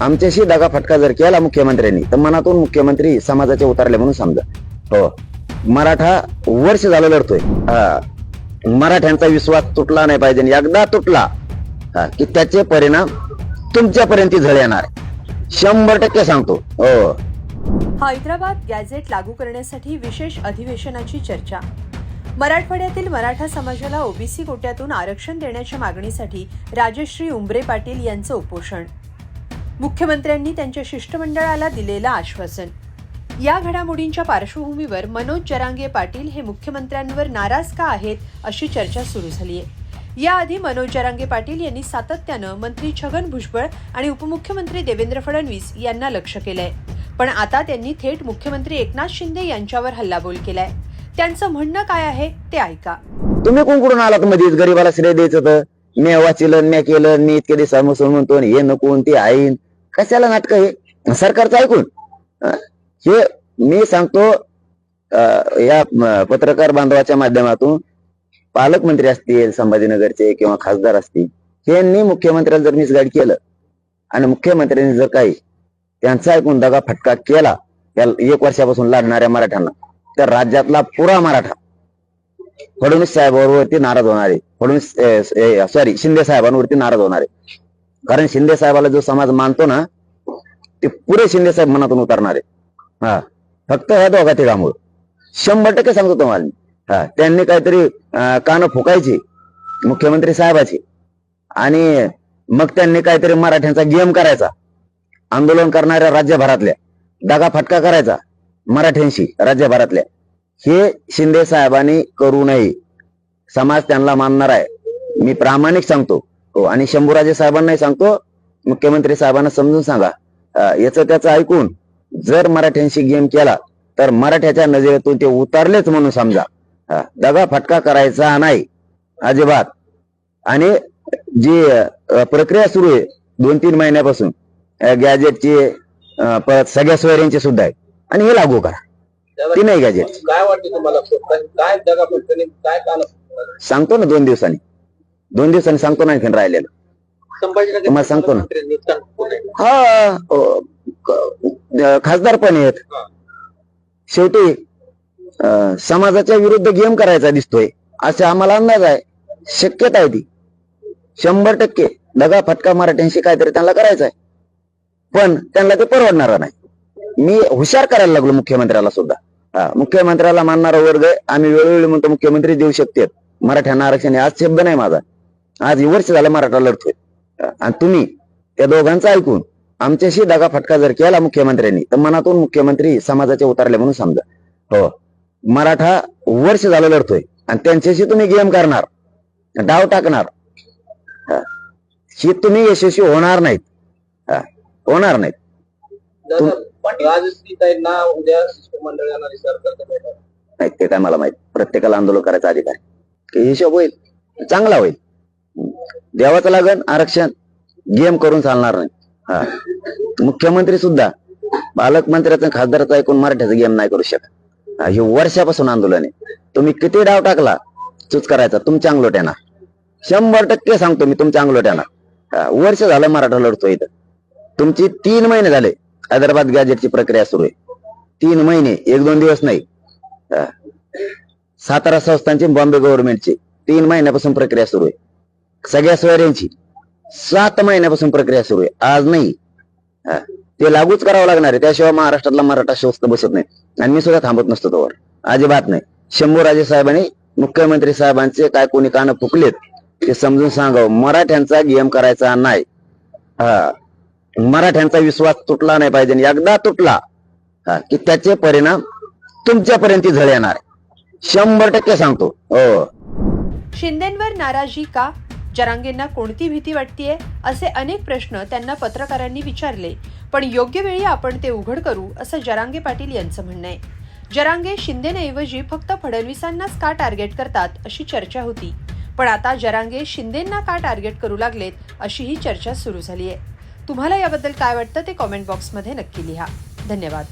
आमच्याशी दगा फटका जर केला मुख्यमंत्र्यांनी तर मनातून मुख्यमंत्री समाजाचे उतरले म्हणून समजा. हो. मराठा वर्ष झालं लढतोय. हा. मराठ्यांचा विश्वास तुटला नाही पाहिजे एकदा तुटला हा, की त्याचे परिणाम तुमच्यापर्यंत झळ येणार. शंभर टक्के सांगतो. हो. हैदराबाद गॅझेट लागू करण्यासाठी विशेष अधिवेशनाची चर्चा. मराठवाड्यातील मराठा समाजाला ओबीसी कोट्यातून आरक्षण देण्याच्या मागणीसाठी राजश्री उंबरे पाटील यांचं उपोषण. मुख्यमंत्र्यांनी त्यांच्या शिष्टमंडळाला दिलेलं आश्वासन. या घडामोडींच्या पार्श्वभूमीवर मनोज जरांगे पाटील हे मुख्यमंत्र्यांवर नाराज का आहेत अशी चर्चा सुरू झाली आहे याआधी मनोज जरांगे पाटील यांनी सातत्यानं मंत्री छगन भुजबळ आणि उपमुख्यमंत्री देवेंद्र फडणवीस यांना लक्ष केलंय. पण आता त्यांनी थेट मुख्यमंत्री एकनाथ शिंदे यांच्यावर हल्लाबोल केलाय. त्यांचं म्हणणं काय आहे ते ऐका. तुम्ही कोण कुठून आलात मध्येच गरीबाला श्रेय द्यायचं तर? मी वाचिलं मी केलं मी इतके दिवसापासून म्हणतो हे नको ते आईन कशाला नाटक हे? सरकारचं ऐकून. हे मी सांगतो या पत्रकार बांधवाच्या माध्यमातून पालकमंत्री असतील संभाजीनगरचे किंवा खासदार असतील यांनी मुख्यमंत्र्याला जर मिसगाईड केलं आणि मुख्यमंत्र्यांनी जर काही त्यांचा ऐकून दगा फटका केला त्या एक वर्षापासून लढणाऱ्या मराठ्यांना तर राज्यातला पुरा मराठा फडणवीस साहेबांवरती नाराज होणार आहे. फडणवीस सॉरी शिंदे साहेबांवरती नाराज होणार आहे. कारण शिंदे साहेबाला जो समाज मानतो ना ते पुरे शिंदे साहेब मनातून उतरणार. आहे हा. फक्त ह्या दोघा तिघामुळे शंभर टक्के सांगतो तुम्हाला मी. हा. त्यांनी काहीतरी कान कानं फुकायची मुख्यमंत्री साहेबाची. आणि मग त्यांनी काहीतरी मराठ्यांचा गेम करायचा. आंदोलन करणाऱ्या राज्यभरातल्या दगा फटका करायचा मराठ्यांशी राज्यभरातल्या. हे शिंदे साहेबांनी करू नये. समाज त्यांना मानणार आहे. मी प्रामाणिक सांगतो. हो आणि शंभूराजे साहेबांनाही सांगतो मुख्यमंत्री साहेबांना समजून सांगा. याचं त्याचं ऐकून जर मराठ्यांशी गेम केला तर मराठ्याच्या नजरेतून ते उतरलेच म्हणून समजा. दगा फटका करायचा नाही अजिबात. आणि जी प्रक्रिया सुरू आहे दोन तीन महिन्यापासून गॅजेटची परत सगळ्या सोयऱ्यांची सुद्धा आहे. आणि हे लागू करा. ती नाही गॅजेट काय वाटते तुम्हाला? काय- सांगतो ना दोन दिवसांनी. दोन दिवसांनी सांगतो ना आणखीन राहिलेलं. तुम्हाला सांगतो ना. हा खासदार पण आहेत. हा. शेवटी समाजाच्या विरुद्ध गेम करायचा दिसतोय असे आम्हाला अंदाज आहे. शक्यता आहे ती. शंभर टक्के दगा फटका मराठ्यांशी काहीतरी त्यांना करायचं आहे. पण त्यांना ते परवडणार नाही. मी हुशार करायला लागलो मुख्यमंत्र्याला सुद्धा. हा, मुख्यमंत्र्याला मानणारा वर्ग. आम्ही वेळोवेळी म्हणतो मुख्यमंत्री देऊ शकतात मराठ्यांना आरक्षण आहे. आज शब्द नाही माझा. आज वर्ष झालं मराठा लढतोय. आणि तुम्ही त्या दोघांचं ऐकून आमच्याशी दगा फटका जर केला मुख्यमंत्र्यांनी तर मनातून मुख्यमंत्री समाजाचे उतरले म्हणून समजा. हो. मराठा वर्ष झालं लढतोय आणि त्यांच्याशी तुम्ही गेम करणार डाव टाकणार. हा. तुम्ही यशस्वी होणार नाहीत. होणार नाहीत. नाही ते काय मला माहीत. प्रत्येकाला आंदोलन करायचा अधिकार हिशोब होईल. चांगला होईल. द्यावाचं लागन आरक्षण गेम करून चालणार नाही. हा. मुख्यमंत्री सुद्धा पालकमंत्र्याचं खासदाराचं ऐकून मराठ्याचं गेम नाही करू शकत. हे वर्षापासून आंदोलन आहे. तुम्ही किती डाव टाकला चूच करायचा तुमच्या अंगलोट्याना. शंभर टक्के सांगतो मी तुमच्या अंगलोट्याना. हा, वर्ष झालं मराठा लढतो इथं. तुमची तीन महिने झाले हैदराबाद गॅजेटची प्रक्रिया सुरू आहे. तीन महिने एक दोन दिवस नाही. सातारा संस्थांची बॉम्बे गव्हर्नमेंटची तीन महिन्यापासून प्रक्रिया सुरू आहे. सगळ्या सोयऱ्यांची. सात महिन्यापासून प्रक्रिया सुरू आहे. आज नाही. ते लागूच करावं लागणार आहे. त्याशिवाय महाराष्ट्रातला मराठा शोस्त बसत नाही. आणि मी सुद्धा थांबत नसतो तोवर. अजिबात नाही. शंभूराजे साहेबांनी मुख्यमंत्री साहेबांचे काय कोणी कानं फुकलेत ते समजून सांगावं. मराठ्यांचा गेम करायचा नाही. हा. मराठ्यांचा विश्वास तुटला नाही पाहिजे. आणि एकदा तुटला हा, की त्याचे परिणाम तुमच्यापर्यंत झळ येणार. शंभर टक्के सांगतो. हो. शिंदेवर नाराजी का? जरांगेंना कोणती भीती वाटतीये असे अनेक प्रश्न त्यांना पत्रकारांनी विचारले. पण योग्य वेळी आपण ते उघड करू असं जरांगे पाटील यांचं म्हणणं आहे. जरांगे शिंदेनऐवजी फक्त फडणवीसांनाच का टार्गेट करतात अशी चर्चा होती. पण आता जरांगे शिंदेंना का टार्गेट करू लागलेत अशी ही चर्चा सुरू झाली आहे तुम्हाला याबद्दल काय वाटतं ते कॉमेंट बॉक्समध्ये नक्की लिहा. धन्यवाद.